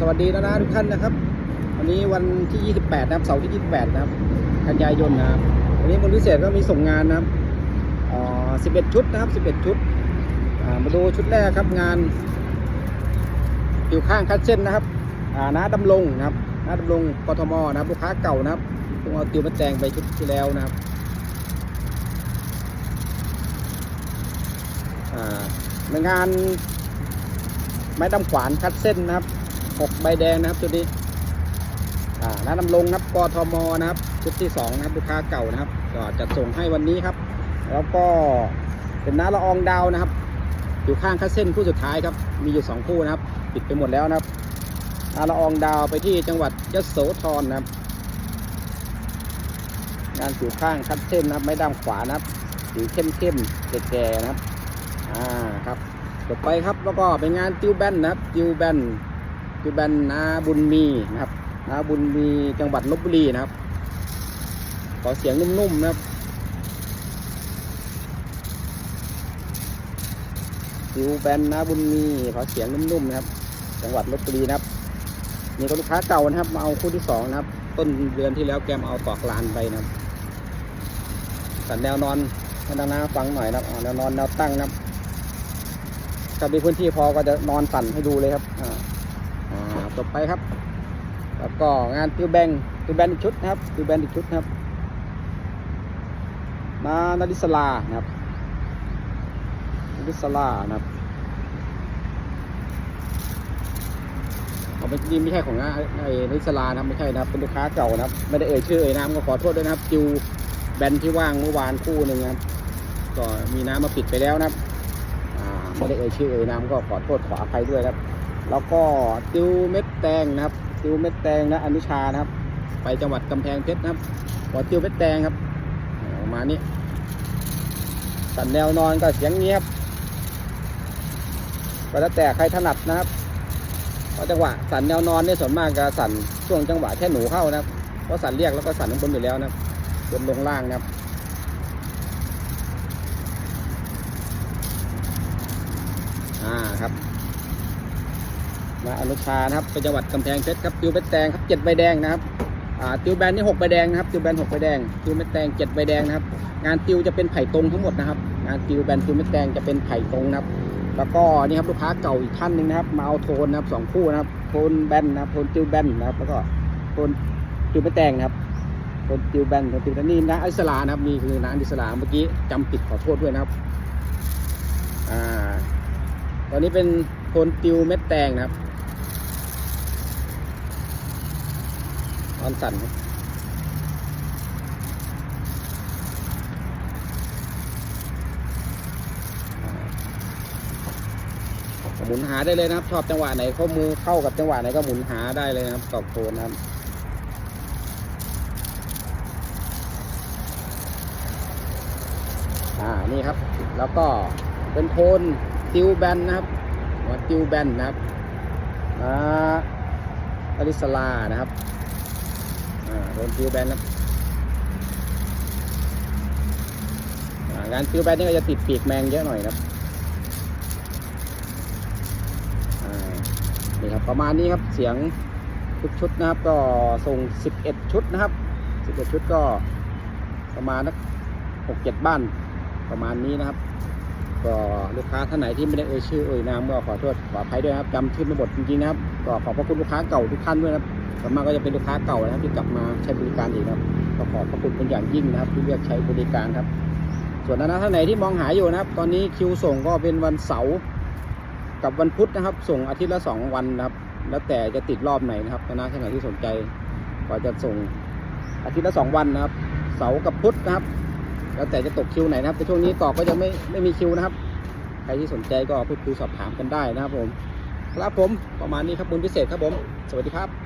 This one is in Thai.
สวัสดีนะนะทุกท่านนะครับ วันนี้วันที่ 28 นะครับเสาร์ที่ 28 นะครับ กันยายนนะครับ วันนี้บนพิเศษก็มีส่งงานนะครับอ่า11 ชุดนะครับ 11 ชุด มาดูชุดแรกครับงานอยู่ข้างคัดเส้นนะครับอ่าน้าดำรงนะครับน้าดำรงกทมนะครับลูกค้าเก่านะครับเพิ่งเอาติวมาแจงไปชุดที่แล้วนะครับในงานไม้ดำขวานคัดเส้นนะครับ หกใบแดงนะครับชุดนี้อ่าน้านำลงนะครับกทมนะครับ ชุดที่สองนะครับลูกค้าเก่านะครับ ก็จะส่งให้วันนี้ครับ แล้วก็เป็นน้าละอองดาวนะครับ อยู่ข้างคัดเส้นคู่สุดท้ายครับ มีอยู่สองคู่นะครับ ปิดไปหมดแล้วนะครับน้าละอองดาวไปที่จังหวัดยโสธรนะครับ งานอยู่ข้างคัดเส้นนะครับ ไม้ดำขวานะครับสีเข้มๆแก่ๆนะครับ อ่าครับต่อไปครับ แล้วก็เป็นงานติวแบนนะครับติวแบน ติวแบนนาบุญมีนะครับนาบุญมีจังหวัดลบบุรีนะครับ ขอเสียงนุ่มๆนะครับติวแบนนาบุญมีขอเสียงนุ่มๆนะครับ จังหวัดลบบุรีนะครับนี่ก็ลูกค้าเก่านะครับมาเอาคู่ที่สองนะครับ ต้นเดือนที่แล้วแกมเอาตอกลานไปนะครับสันแนวนอนให้นานาฟังหน่อยนะครับแนวนอนแนวตั้งนะครับถ้ามีพื้นที่พอก็จะนอนสั่นให้ดูเลยครับอ่า อ่าต่อไปครับ แล้วก็งานติวแบงติวแบนอีกชุดนะครับติวแบนอีกชุดนะครับมานาดิสลานะครับนาดิสลานะครับเอาเป็นจริงไม่ใช่ของงานไอ้นาดิสลานะครับไม่ใช่นะครับเป็นลูกค้าเก่านะครับ ไม่ได้เอ่ยชื่อเอ่ยนามก็ขอโทษด้วยนะครับจิวแบนที่ว่างเมื่อวานคู่หนึ่งครับก็มีน้ำมาปิดไปแล้วนะครับไม่ได้เอ่ยชื่อเอ่ยนามก็ขอโทษขออภัยด้วยครับ แล้วก็ติวเม็ดแตงนะครับ ติวเม็ดแตงนะอนุชานะครับ ไปจังหวัดกำแพงเพชรนะครับขอติวเม็ดแตงครับอ่าประมาณนี้สันแนวนอนก็เสียงเงียบก็แล้วแต่ใครถนัดนะครับเพราะจังหวะสันแนวนอนเนี่ยส่วนมากจะสั่นช่วงจังหวะแค่หนูเข้านะครับเพราะสันเรียกแล้วก็สันข้างบนอยู่แล้วนะครับบนลงล่างนะครับอ่าครับ มาอนุชานะครับไปจังหวัดกำแพงเพชรครับติวเม็ดแดงครับเจ็ดใบแดงนะครับอ่าติวแบนนี่หกใบแดงนะครับติวแบนหกใบแดงติวเม็ดแดงเจ็ดใบแดงนะครับ งานติวจะเป็นไผ่ตรงทั้งหมดนะครับ งานติวแบนติวเม็ดแดงจะเป็นไผ่ตรงนะครับ แล้วก็นี่ครับลูกค้าเก่าอีกท่านหนึ่งนะครับมาเอาโทนนะครับสองคู่นะครับโทนแบนนะครับโทนติวแบนนะครับแล้วก็โทนติวเม็ดแดงนะครับโทนติวแบนโทนติวแบนนี่นะอิสลานะครับนี่คือนะอิสลาเมื่อกี้จำผิดขอโทษด้วยนะครับอ่าตอนนี้เป็นโทนติวเม็ดแดงนะครับ ตอนสั่นหมุนหาได้เลยนะครับ ชอบจังหวะไหนข้อมือเข้ากับจังหวะไหนก็หมุนหาได้เลยนะครับตอบโทนครับอ่านี่ครับ แล้วก็เป็นโทนติวแบนนะครับหัวติวแบนนะครับอ่าอลิสลานะครับ โทนติวแบนนะครับอ่างานติวแบนนี่ก็จะติดปีกแมงเยอะหน่อยนะครับนี่ครับประมาณนี้ครับเสียงทุกชุดนะครับ ก็ส่ง 11 ชุดนะครับ 11 ชุดก็ประมาณนัก6-7บ้านประมาณนี้นะครับ ก็ลูกค้าท่านไหนที่ไม่ได้เอ่ยชื่อเอ่ยนามก็ขอโทษขออภัยด้วยครับจำชื่อไม่หมดจริงๆนะครับ ก็ขอบพระคุณลูกค้าเก่าทุกท่านด้วยนะครับ ส่วนมากก็จะเป็นลูกค้าเก่านะครับที่กลับมาใช้บริการอีกครับก็ขอบพระคุณเป็นอย่างยิ่งนะครับ ที่เลือกใช้บริการครับ ส่วนนะท่านไหนที่มองหาอยู่นะครับ ตอนนี้คิวส่งก็เป็นวันเสาร์กับวันพุธนะครับ ส่งอาทิตย์ละสองวันนะครับ แล้วแต่จะติดรอบไหนนะครับนะท่านไหนที่สนใจก็จะส่งอาทิตย์ละสองวันนะครับ เสาร์กับพุธนะครับ แล้วแต่จะตกคิวไหนนะครับแต่ช่วงนี้ต่อก็ยังไม่ไม่มีคิวนะครับใครที่สนใจก็พูดคุยสอบถามกันได้นะครับผมครับผมประมาณนี้ครับบุญพิเศษครับผม สวัสดีครับ